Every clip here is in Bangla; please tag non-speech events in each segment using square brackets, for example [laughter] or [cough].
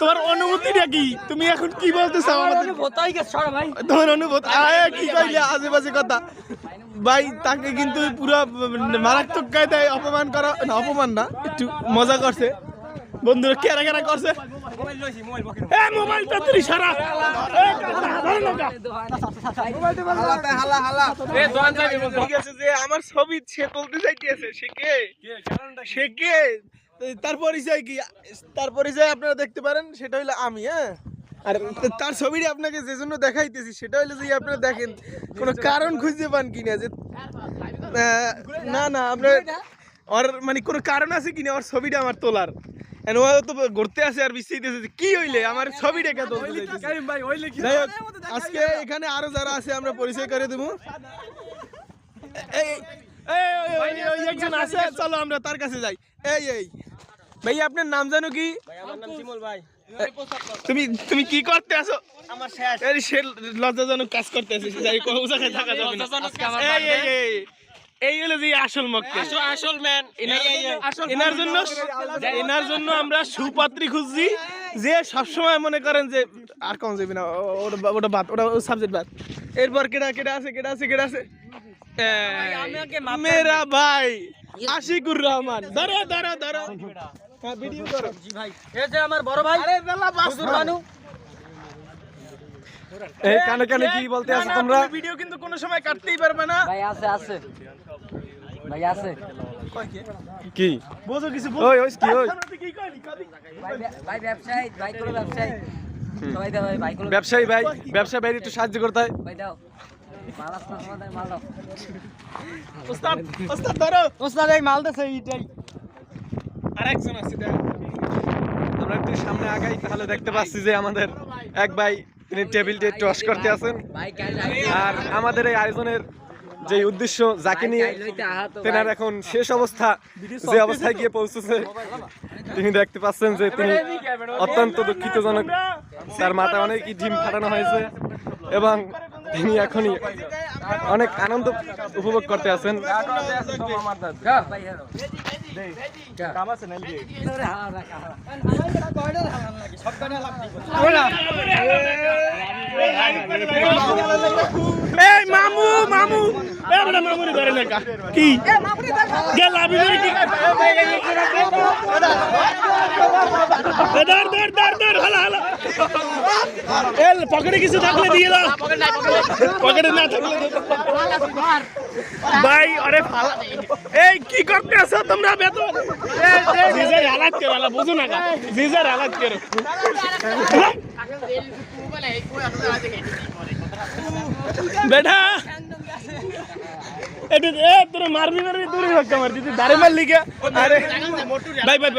তোমার অনুভূতিটা কি? তুমি এখন কি বলতে চাও আমাদের? তোমার অনুভূতি? আয় কি কইলে আশেপাশে কথা? ভাই তাকে কিন্তু পুরো মারাত্মক কায়দায় অপমান করা না অপমান না একটু মজা করছে। বন্ধুরা কেরা কেরা করছে? এ মোবাইলটা তুই সারা। আমার ছবি সে তুলতে চাইতেছে সে কে? সে কে? তার পরিচয় কি তার পরিচয় আপনারা দেখতে পারেন সেটা হইল আমি হ্যাঁ আর তার ছবিটি আপনাকে যে জন্য দেখাইতেছি সেটা হইল যে আপনারা দেখেন কোনো কারণ খুঁজতে পান কিনা যে না না আমরা ওর মানে কোনো কারণ আছে কিনা ওর ছবিটা আমার তোলার ও তো ঘুরতে আসে আর বিশ্রাইতেছে যে কি হইলে আমার ছবিটা কে তুলতে চাইতেছে? আজকে এখানে আরও যারা আছে আমরা পরিচয় করে দেবো এই একজন আছে চলো আমরা তার কাছে যাই এই এই ভাই আপনার নাম জানো কি? তুমি তুমি কি করতে আসো আমার শেষ। এই সে লজ্জাজনক কাজ করতে আসে যাই কোনো থাকা যাবে না। এই এই এই এই হলো যে আসল মক্কেল। আসল ম্যান এনার জন্য এনার জন্য আমরা সুপাত্রী খুঁজছি যে সবসময় মনে করেন যে আর কম যাবে না ওটা ওটা বাদ ওটা সাবজেক্ট বাদ। এরপর কেডা কেডা আছে কেডা আছে কেডা আছে? মেরা ভাই আশিকুর রহমান। ধরো ধরো ধরো। হ্যাঁ ভিডিও করো আমার বড় ভাই আরে দালা বাস এই কানে কানে কি বলতে আছো তোমরা? ভিডিও কিন্তু কোনো সময় কাটতেই পারবে না। ভাই আছে আছে। ভাই আছে। কি? বোঝো কিছু ওই ওই কি ওই? কি কইলি কদি ভাই ব্যবসায়ী ভাই কোনো ব্যবসায়ী। ভাই ব্যবসায়ী একটু সাহায্য করতে হয়। ভাই দাও। মাল আসনা মাল দাও। ওস্তাদ ওস্তাদ ধরো। ওস্তাদ এই মাল দেছে এইটাই। আরেকজন আছে আমরা একটু সামনে আগাই, তাহলে দেখতে পাচ্ছি যে আমাদের এক ভাই, তিনি টেবিলটি একটু ওয়াশ করতে আছেন। আর আমাদের এই আয়োজনের যে উদ্দেশ্য যাকে নিয়ে তেনার এখন শেষ অবস্থা, যে অবস্থায় গিয়ে পৌঁছেছে, তিনি দেখতে পাচ্ছেন যে তিনি অত্যন্ত দুঃখিতজনক। তার মাথায় অনেকই ডিম ফাটানো হয়েছে এবং তিনি এখনই অনেক আনন্দ উপভোগ করতে আছেন। মামু মামু। হালা হালা। এল, পকেটে কিছু থাকলে দিয়ে দাও। পকেটে না থাকলে ভাই, আরে এই, কি করতে আছো তোমরা বেতো? জিজার হালাত কে वाला বুঝো না জিজার হালাত কে বেটা এটা এ তোর মারবি মারবি দূরে ধক্কা মার দিতে দাঁড়ে মার লিগে আরে ভাই ভাই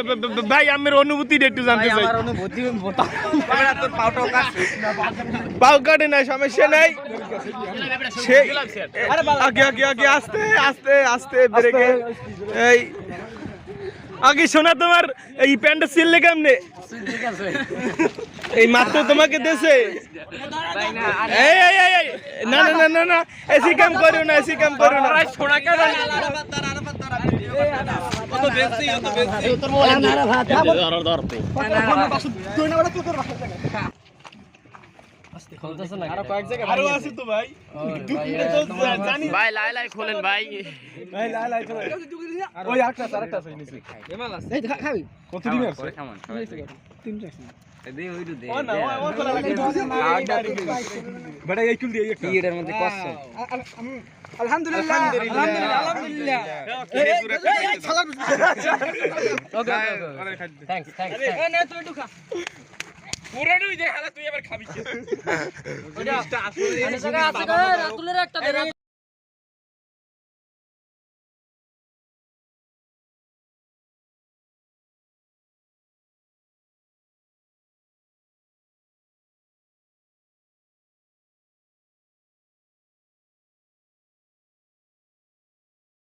ভাই, আমার অনুভূতিটা একটু জানতে চাই। অনুভূতি পাও কাটে না সমস্যা নাই। সে আগে আগে আগে আস্তে আস্তে আস্তে। ব্রেকে। এই আগে শোনা তোমার এই প্যান্টটা সিললে কেমনে? এই মাত্র তোমাকে দেশে ভাই না না না না না এসি কাম করো না এসি কাম করো না। খুলতেছ না আরও কয়েক জায়গা আরও আছে তো ভাই। জানি ভাই লাই লাই খোলেন ভাই। ভাই লাই লাই ওই আরেকটা আছে, আরেকটা আছে এই নিচে। কত দিন আছে? ও না ও ও লাগে বেটা এই কুল দিয়ে একটা। এর মধ্যে কষ্ট। আলহামদুলিল্লাহ আলহামদুলিল্লাহ। [laughs] ওকে ওকে থ্যাঙ্কস থ্যাঙ্কস পুরানোই দেখালা তুই এবার খাবি। আছে রাতুলের একটা